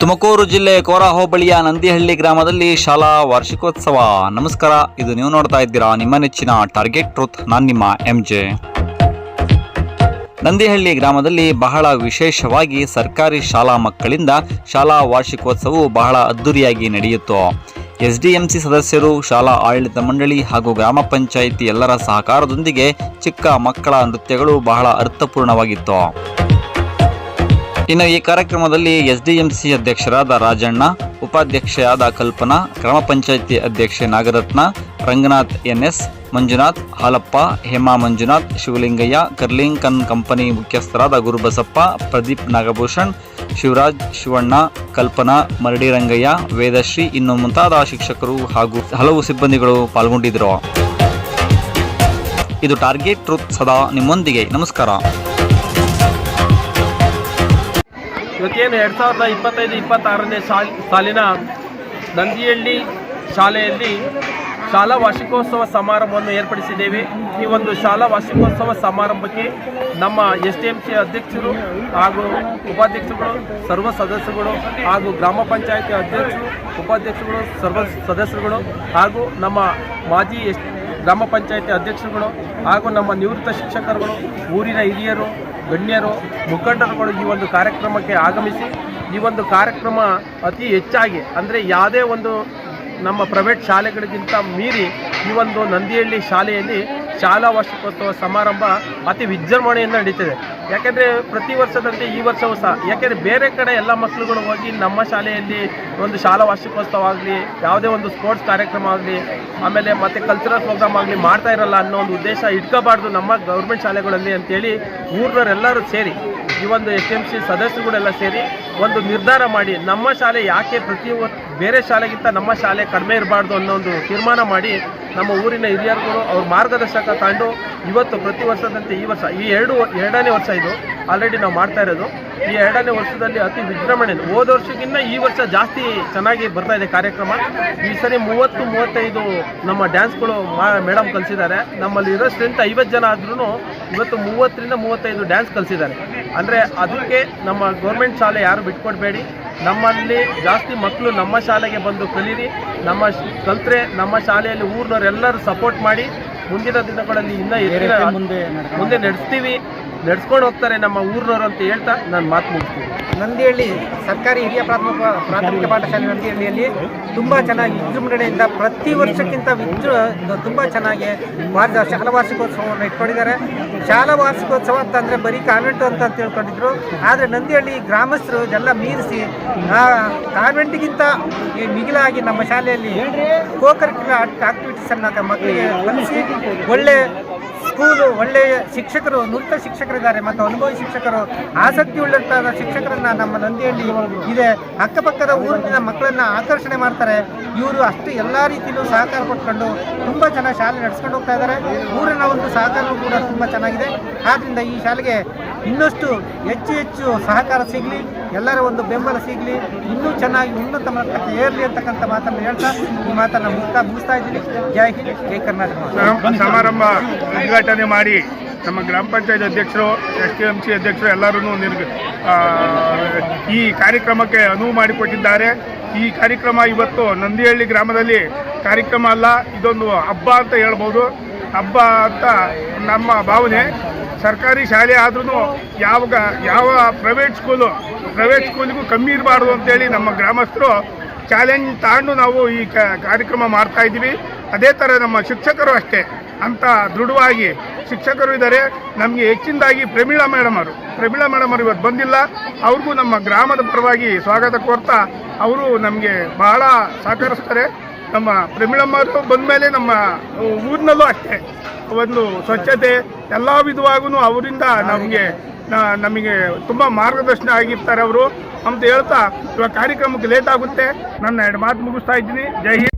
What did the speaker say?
ತುಮಕೂರು ಜಿಲ್ಲೆ ಕೋರ ಹೋಬಳಿಯ ನಂದಿಹಳ್ಳಿ ಗ್ರಾಮದಲ್ಲಿ ಶಾಲಾ ವಾರ್ಷಿಕೋತ್ಸವ. ನಮಸ್ಕಾರ, ಇದು ನೀವು ನೋಡ್ತಾ ಇದ್ದೀರಾ ನಿಮ್ಮ ನೆಚ್ಚಿನ ಟಾರ್ಗೆಟ್ ಟ್ರೂತ್ ನಾನು ನಿಮ್ಮ ಎಂ ಜೆ ನಂದಿಹಳ್ಳಿ ಗ್ರಾಮದಲ್ಲಿ ಬಹಳ ವಿಶೇಷವಾಗಿ ಸರ್ಕಾರಿ ಶಾಲಾ ಮಕ್ಕಳಿಂದ ಶಾಲಾ ವಾರ್ಷಿಕೋತ್ಸವವು ಬಹಳ ಅದ್ದೂರಿಯಾಗಿ ನಡೆಯಿತು ಎಸ್ಡಿಎಂಸಿ ಸದಸ್ಯರು, ಶಾಲಾ ಆಡಳಿತ ಮಂಡಳಿ ಹಾಗೂ ಗ್ರಾಮ ಪಂಚಾಯಿತಿ ಎಲ್ಲರ ಸಹಕಾರದೊಂದಿಗೆ ಚಿಕ್ಕ ಮಕ್ಕಳ ನೃತ್ಯಗಳು ಬಹಳ ಅರ್ಥಪೂರ್ಣವಾಗಿತ್ತು. ಇನ್ನು ಈ ಕಾರ್ಯಕ್ರಮದಲ್ಲಿ ಎಸ್ಡಿಎಂಸಿ ಅಧ್ಯಕ್ಷರಾದ ರಾಜಣ್ಣ, ಉಪಾಧ್ಯಕ್ಷೆಯಾದ ಕಲ್ಪನಾ, ಗ್ರಾಮ ಪಂಚಾಯಿತಿ ಅಧ್ಯಕ್ಷೆ ನಾಗರತ್ನ, ರಂಗನಾಥ್ ಎನ್ಎಸ್, ಮಂಜುನಾಥ್ ಹಾಲಪ್ಪ, ಹೇಮಾ ಮಂಜುನಾಥ್, ಶಿವಲಿಂಗಯ್ಯ ಕರ್ಲಿಂಕನ್ ಕಂಪನಿ ಮುಖ್ಯಸ್ಥರಾದ ಗುರುಬಸಪ್ಪ, ಪ್ರದೀಪ್ ನಾಗಭೂಷಣ್, ಶಿವರಾಜ್ ಶಿವಣ್ಣ, ಕಲ್ಪನಾ, ಮರಡಿ ರಂಗಯ್ಯ, ವೇದಶ್ರೀ ಇನ್ನು ಮುಂತಾದ ಶಿಕ್ಷಕರು ಹಾಗೂ ಹಲವು ಸಿಬ್ಬಂದಿಗಳು ಪಾಲ್ಗೊಂಡಿದ್ದರು. ಇದು ಟಾರ್ಗೆಟ್ ಟ್ರೂತ್ ಸದಾ ನಿಮ್ಮೊಂದಿಗೆ. ನಮಸ್ಕಾರ. ಇವತ್ತೇನು ಎರಡು ಸಾವಿರದ ಇಪ್ಪತ್ತೈದು, ಇಪ್ಪತ್ತಾರನೇ ಸಾಲ್, ಸಾಲಿನ ನಂದಿಹಳ್ಳಿ ಶಾಲೆಯಲ್ಲಿ ಶಾಲಾ ವಾರ್ಷಿಕೋತ್ಸವ ಸಮಾರಂಭವನ್ನು ಏರ್ಪಡಿಸಿದ್ದೇವೆ. ಈ ಒಂದು ಶಾಲಾ ವಾರ್ಷಿಕೋತ್ಸವ ಸಮಾರಂಭಕ್ಕೆ ನಮ್ಮ ಎಸ್ ಡಿ ಎಂ ಸಿ ಅಧ್ಯಕ್ಷರು ಹಾಗೂ ಉಪಾಧ್ಯಕ್ಷರುಗಳು, ಸರ್ವ ಸದಸ್ಯರುಗಳು ಹಾಗೂ ಗ್ರಾಮ ಪಂಚಾಯತಿ ಅಧ್ಯಕ್ಷರು, ಉಪಾಧ್ಯಕ್ಷರುಗಳು, ಸರ್ವ ಸದಸ್ಯರುಗಳು ಹಾಗೂ ನಮ್ಮ ಮಾಜಿ ಎಸ್, ಗ್ರಾಮ ಪಂಚಾಯತಿ ಅಧ್ಯಕ್ಷರುಗಳು ಹಾಗೂ ನಮ್ಮ ನಿವೃತ್ತ ಶಿಕ್ಷಕರುಗಳು, ಊರಿನ ಹಿರಿಯರು ಗಣ್ಯರು, ಮುಖಂಡರುಗಳು ಈ ಒಂದು ಕಾರ್ಯಕ್ರಮಕ್ಕೆ ಆಗಮಿಸಿ, ಈ ಒಂದು ಕಾರ್ಯಕ್ರಮ ಅತಿ ಹೆಚ್ಚಾಗಿ, ಅಂದರೆ ಯಾವುದೇ ಒಂದು ನಮ್ಮ ಪ್ರೈವೇಟ್ ಶಾಲೆಗಳಿಗಿಂತ ಮೀರಿ ಈ ಒಂದು ನಂದಿಹಳ್ಳಿ ಶಾಲೆಯಲ್ಲಿ ಶಾಲಾ ವಾರ್ಷಿಕೋತ್ಸವ ಸಮಾರಂಭ ಅತಿ ವಿಜೃಂಭಣೆಯಿಂದ ನಡೀತಿದೆ. ಯಾಕೆಂದರೆ ಪ್ರತಿ ವರ್ಷದಂತೆ ಈ ವರ್ಷವೂ ಸಹ, ಯಾಕೆಂದರೆ ಬೇರೆ ಕಡೆ ಎಲ್ಲ ಮಕ್ಕಳುಗಳು ಹೋಗಿ ನಮ್ಮ ಶಾಲೆಯಲ್ಲಿ ಒಂದು ಶಾಲಾ ವಾರ್ಷಿಕೋತ್ಸವ ಆಗಲಿ, ಯಾವುದೇ ಒಂದು ಸ್ಪೋರ್ಟ್ಸ್ ಕಾರ್ಯಕ್ರಮ ಆಗಲಿ, ಆಮೇಲೆ ಮತ್ತೆ ಕಲ್ಚರಲ್ ಪ್ರೋಗ್ರಾಮ್ ಆಗಲಿ ಮಾಡ್ತಾ ಇರಲ್ಲ ಅನ್ನೋ ಒಂದು ಉದ್ದೇಶ ಇಟ್ಕೋಬಾರ್ದು ನಮ್ಮ ಗೌರ್ಮೆಂಟ್ ಶಾಲೆಗಳಲ್ಲಿ ಅಂತೇಳಿ ಊರಿನವರೆಲ್ಲರೂ ಸೇರಿ, ಈ ಒಂದು ಎಸ್ ಎಂ ಸಿ ಸದಸ್ಯರುಗಳೆಲ್ಲ ಸೇರಿ ಒಂದು ನಿರ್ಧಾರ ಮಾಡಿ ನಮ್ಮ ಶಾಲೆ ಯಾಕೆ ಪ್ರತಿ ಬೇರೆ ಶಾಲೆಗಿಂತ ನಮ್ಮ ಶಾಲೆ ಕಡಿಮೆ ಇರಬಾರ್ದು ಅನ್ನೋ ಒಂದು ತೀರ್ಮಾನ ಮಾಡಿ ನಮ್ಮ ಊರಿನ ಹಿರಿಯರುಗಳು ಅವ್ರ ಮಾರ್ಗದರ್ಶಕ ತಾಂಡು ಇವತ್ತು ಪ್ರತಿ ವರ್ಷದಂತೆ ಈ ವರ್ಷ, ಈ ಎರಡು, ಎರಡನೇ ವರ್ಷ ಇದು. ಆಲ್ರೆಡಿ ನಾವು ಮಾಡ್ತಾ ಇರೋದು. ಈ ಎರಡನೇ ವರ್ಷದಲ್ಲಿ ಅತಿ ವಿಜೃಂಭಣೆ. ಹೋದ ವರ್ಷಕ್ಕಿಂತ ಈ ವರ್ಷ ಜಾಸ್ತಿ ಚೆನ್ನಾಗಿ ಬರ್ತಾ ಇದೆ ಕಾರ್ಯಕ್ರಮ. ಈ ಸರಿ ಮೂವತ್ತು, ಮೂವತ್ತೈದು ನಮ್ಮ ಡ್ಯಾನ್ಸ್ಗಳು ಮೇಡಮ್ ಕಲಿಸಿದ್ದಾರೆ. ನಮ್ಮಲ್ಲಿ ಇರೋ ಸ್ಟ್ರೆಂತ್ ಐವತ್ತು ಜನ ಆದ್ರೂ ಇವತ್ತು ಮೂವತ್ತರಿಂದ ಮೂವತ್ತೈದು ಡ್ಯಾನ್ಸ್ ಕಲಿಸಿದ್ದಾರೆ. ಅಂದರೆ ಅದಕ್ಕೆ ನಮ್ಮ ಗೌರ್ಮೆಂಟ್ ಶಾಲೆ ಯಾರು ಬಿಟ್ಕೊಡ್ಬೇಡಿ. ನಮ್ಮಲ್ಲಿ ಜಾಸ್ತಿ ಮಕ್ಕಳು ನಮ್ಮ ಶಾಲೆಗೆ ಬಂದು ಕಲೀರಿ. ನಮ್ಮ ಕಲ್ತ್ರೆ ನಮ್ಮ ಶಾಲೆಯಲ್ಲಿ ಊರಿನವರೆಲ್ಲರೂ ಸಪೋರ್ಟ್ ಮಾಡಿ ಮುಂದಿನ ದಿನಗಳಲ್ಲಿ ಇನ್ನೂ ಮುಂದೆ ಮುಂದೆ ನಡೆಸ್ತೀವಿ. ನಡೆಸ್ಕೊಂಡು ಹೋಗ್ತಾರೆ ನಮ್ಮ ಊರಿನವರು ಅಂತ ಹೇಳ್ತಾ ನಾನು ಮಾತು ಮುಗಿಸ್ತೀನಿ. ನಂದಿಹಳ್ಳಿ ಸರ್ಕಾರಿ ಹಿರಿಯ ಪ್ರಾಥಮಿಕ ಪ್ರಾಥಮಿಕ ಪಾಠಶಾಲೆ ನಂದಿಹಳ್ಳಿಯಲ್ಲಿ ತುಂಬ ಚೆನ್ನಾಗಿ ವಿಜೃಂಭಣೆಯಿಂದ ಪ್ರತಿ ವರ್ಷಕ್ಕಿಂತ ವಿಜೃ ತುಂಬ ಚೆನ್ನಾಗಿ ವಾರ್ಷ ಶಾಲಾ ವಾರ್ಷಿಕೋತ್ಸವವನ್ನು ಇಟ್ಕೊಂಡಿದ್ದಾರೆ. ಶಾಲಾ ವಾರ್ಷಿಕೋತ್ಸವ ಅಂತಂದರೆ ಬರೀ ಕಾನ್ವೆಂಟು ಅಂತ ತಿಳ್ಕೊಂಡಿದ್ರು. ಆದರೆ ನಂದಿಹಳ್ಳಿ ಗ್ರಾಮಸ್ಥರು ಎಲ್ಲ ಮೀರಿಸಿ ಆ ಕಾನ್ವೆಂಟಿಗಿಂತ ಈ ಮಿಗಿಲಾಗಿ ನಮ್ಮ ಶಾಲೆಯಲ್ಲಿ ಕೋಕರಿಕ್ಯುಲರ್ ಆಕ್ಟಿವಿಟೀಸನ್ನು ಮಕ್ಕಳಿಗೆ ಕಲಿಸಿ ಒಳ್ಳೆ ಸ್ಕೂಲು ಒಳ್ಳೆಯ ಶಿಕ್ಷಕರು ನುರಿತ ಶಿಕ್ಷಕರಿದ್ದಾರೆ ಮತ್ತು ಅನುಭವಿ ಶಿಕ್ಷಕರು ಆಸಕ್ತಿ ಉಳ್ಳಂತಹ ಶಿಕ್ಷಕರನ್ನ ನಮ್ಮ ನಂದಿಯಲ್ಲಿ ಇದೆ. ಅಕ್ಕಪಕ್ಕದ ಊರಿನ ಮಕ್ಕಳನ್ನ ಆಕರ್ಷಣೆ ಮಾಡ್ತಾರೆ. ಇವರು ಅಷ್ಟು ಎಲ್ಲ ರೀತಿಯಲ್ಲೂ ಸಹಕಾರ ಕೊಟ್ಕೊಂಡು ತುಂಬ ಚೆನ್ನಾಗಿ ಶಾಲೆ ನಡೆಸ್ಕೊಂಡು ಹೋಗ್ತಾ ಇದ್ದಾರೆ. ಊರಿನ ಒಂದು ಸಹಕಾರವೂ ಕೂಡ ತುಂಬ ಚೆನ್ನಾಗಿದೆ. ಆದ್ದರಿಂದ ಈ ಶಾಲೆಗೆ ಇನ್ನಷ್ಟು ಹೆಚ್ಚು ಹೆಚ್ಚು ಸಹಕಾರ ಸಿಗಲಿ, ಎಲ್ಲರ ಒಂದು ಬೆಂಬಲ ಸಿಗಲಿ, ಇನ್ನೂ ಚೆನ್ನಾಗಿ ಉನ್ನತ ಮಟ್ಟಕ್ಕೆ ಏರಲಿ ಅಂತಕ್ಕಂಥ ಮಾತನ್ನು ಹೇಳ್ತಾ ಈ ಮಾತನ್ನು ಮುಗ್ತಾ ಮುಗಿಸ್ತಾ ಇದ್ದೀನಿ. ಜೈ ಹಿಂದ್, ಜೈ ಕರ್ನಾಟಕ. ಸಮ- ಸಮಾರಂಭ ಉದ್ಘಾಟನೆ ಮಾಡಿ ನಮ್ಮ ಗ್ರಾಮ ಪಂಚಾಯತ್ ಅಧ್ಯಕ್ಷರು, ಎಸ್ ಟಿ ಎಂ ಸಿ ಅಧ್ಯಕ್ಷರು ಎಲ್ಲರೂ ನಿರ್ಗ ಈ ಕಾರ್ಯಕ್ರಮಕ್ಕೆ ಅನುವು ಮಾಡಿಕೊಟ್ಟಿದ್ದಾರೆ. ಈ ಕಾರ್ಯಕ್ರಮ ಇವತ್ತು ನಂದಿಹಳ್ಳಿ ಗ್ರಾಮದಲ್ಲಿ ಕಾರ್ಯಕ್ರಮ ಅಲ್ಲ, ಇದೊಂದು ಹಬ್ಬ ಅಂತ ಹೇಳ್ಬೋದು. ಹಬ್ಬ ಅಂತ ನಮ್ಮ ಭಾವನೆ. ಸರ್ಕಾರಿ ಶಾಲೆ ಆದ್ರೂ ಯಾವಾಗ ಯಾವ ಪ್ರೈವೇಟ್ ಸ್ಕೂಲು ಪ್ರೈವೇಟ್ ಸ್ಕೂಲಿಗೂ ಕಮ್ಮಿ ಇರಬಾರ್ದು ಅಂತೇಳಿ ನಮ್ಮ ಗ್ರಾಮಸ್ಥರು ಚಾಲೆಂಜ್ ತಗೊಂಡು ನಾವು ಈ ಕಾರ್ಯಕ್ರಮ ಮಾಡ್ತಾ ಇದ್ದೀವಿ. ಅದೇ ಥರ ನಮ್ಮ ಶಿಕ್ಷಕರು ಅಷ್ಟೇ. ಅಂತ ದೃಢವಾಗಿ ಶಿಕ್ಷಕರು ಇದ್ದಾರೆ. ನಮಗೆ ಹೆಚ್ಚಿನದಾಗಿ ಪ್ರಮೀಳಾ ಮೇಡಮ್ ಅವರು. ಪ್ರಮೀಳಾ ಮೇಡಮ್ ಇವತ್ತು ಬಂದಿಲ್ಲ. ಅವ್ರಿಗೂ ನಮ್ಮ ಗ್ರಾಮದ ಪರವಾಗಿ ಸ್ವಾಗತ ಕೋರ್ತಾ ಅವರು ನಮಗೆ ಬಹಳ ಸಹಕರಿಸ್ತಾರೆ. ನಮ್ಮ ಪ್ರಮೀಳಮ್ಮರು ಬಂದ ಮೇಲೆ ನಮ್ಮ ಊರಿನಲ್ಲೂ ಅಷ್ಟೇ. ಒಂದು ಸ್ವಚ್ಛತೆ ಎಲ್ಲ ವಿಧವಾಗೂ ಅವರಿಂದ ನಮಗೆ ನಮಗೆ ತುಂಬ ಮಾರ್ಗದರ್ಶನ ಆಗಿರ್ತಾರೆ ಅವರು ಅಂತ ಹೇಳ್ತಾ ಇವಾಗ ಕಾರ್ಯಕ್ರಮಕ್ಕೆ ಲೇಟ್ ಆಗುತ್ತೆ. ನನ್ನ ಎರಡು ಮಾತು ಮುಗಿಸ್ತಾ ಇದ್ದೀನಿ. ಜೈ ಹಿಂದ್.